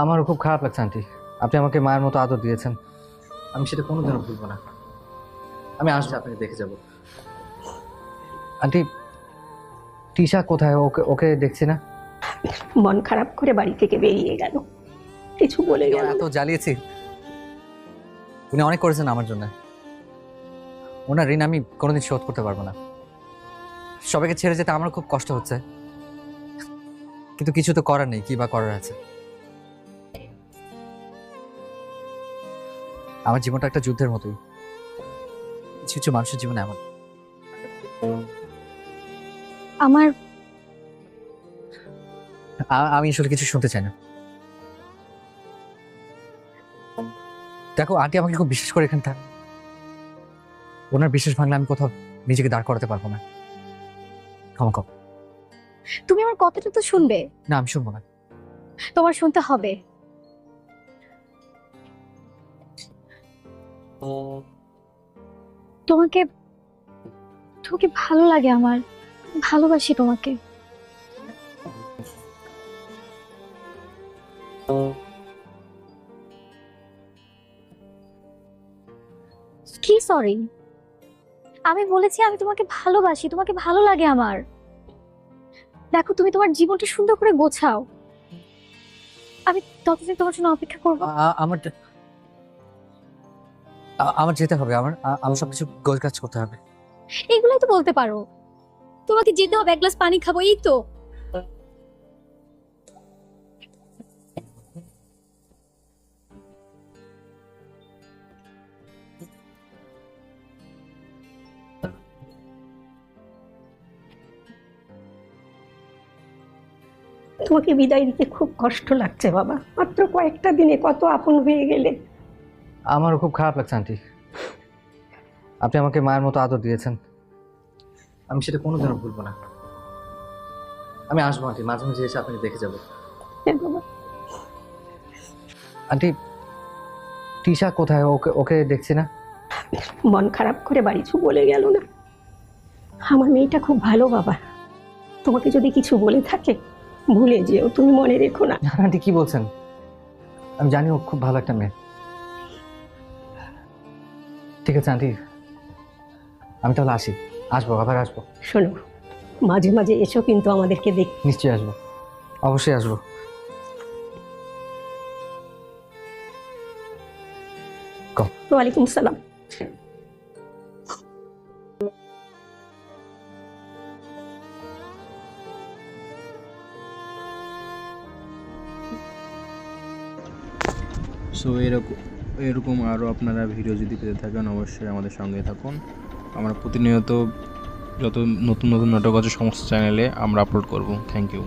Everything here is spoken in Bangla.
আমারও খুব খারাপ লাগছে আন্টি। আপনি আমাকে মায়ের মতো আদর দিয়েছেন। আমি সেটা কোনোদিনও ভুলবো না। আমি আসছি আপনাকে দেখে যাব। আন্টি টিশা কোথায়? ওকে ওকে দেখছি না? মন খারাপ করে বাড়ি থেকে বেরিয়ে গেল। কিছু বলে গেল এত জ্বালিয়েছি। উনি অনেক করেছেন আমার জন্য। ওনার ঋণ আমি কোনোদিন শোধ করতে পারব না। সবাইকে ছেড়ে যেতে আমার খুব কষ্ট হচ্ছে। কিন্তু কিছু তো করার নেই কি বা করার আছে? আমার জীবনটা একটা যুদ্ধের মতোই। কিছু কিছু মানুষের জীবনে এমন। আমার আমি আসলে কিছু শুনতে চাই না। দেখো আন্টি আমাকে খুব বিশ্বাস করে এখানে থাক। ওনার বিশ্বাস ভাঙলে আমি কোথাও নিজেকে দাঁড় করাতে পারব না। ক্ষমা কর। তুমি আমার কথাটা তো শুনবে। না আমি শুনব না। তোমার শুনতে হবে। তোমাকে তোমাকে ভালো লাগে আমার। ভালোবাসি তোমাকে। কি সরি আমি বলেছি আমি তোমাকে ভালোবাসি তোমাকে ভালো লাগে আমার। দেখো তুমি তোমার জীবনটা সুন্দর করে গোছাও। আমি ততদিন তোমার জন্য অপেক্ষা করব। আমার আমার যেতে হবে আমার আমার সবকিছু গোল কাজ করতে হবে। এগুলাই তো বলতে পারো। তোমাকে যেতে হবে এক গ্লাস পানি খাব এই তো। তোমাকে বিদায় দিতে খুব কষ্ট লাগছে বাবা। মাত্র কয়েকটা দিনে কত আপন হয়ে গেলে। আমারও খুব খারাপ লাগছে আন্টি। আপনি আমাকে মায়ের মতো আদর দিয়েছেন। আমি সেটা কোনো কোনোদিনও ভুলবো না। আমি আসব আন্টি। মাঝে মাঝে এসে আপনাকে দেখে যাব। আন্টি টিশা কোথায়? ওকে ওকে দেখছি না? মন খারাপ করে বাড়ি কিছু বলে গেল না। আমার মেয়েটা খুব ভালো বাবা। তোমাকে যদি কিছু বলে থাকে ভুলে যেও। তুমি মনে রেখো না। আন্টি কি বলছেন? আমি জানি ও খুব ভালো একটা মেয়ে। ঠিক আছে আন্টি। আমি তাহলে আসি। আসব আবার আসব। শোনো মাঝে মাঝে এসো কিন্তু আমাদেরকে দেখ নিশ্চয়ই আসব। অবশ্যই আসব। ওয়ালাইকুম সালাম সো এরকম এরকম আরও আপনারা ভিডিও যদি পেতে থাকেন, অবশ্যই আমাদের সঙ্গে থাকুন। আমরা প্রতিনিয়ত যত নতুন নতুন নাটক আছে, সমস্ত চ্যানেলে আমরা আপলোড করব। Thank you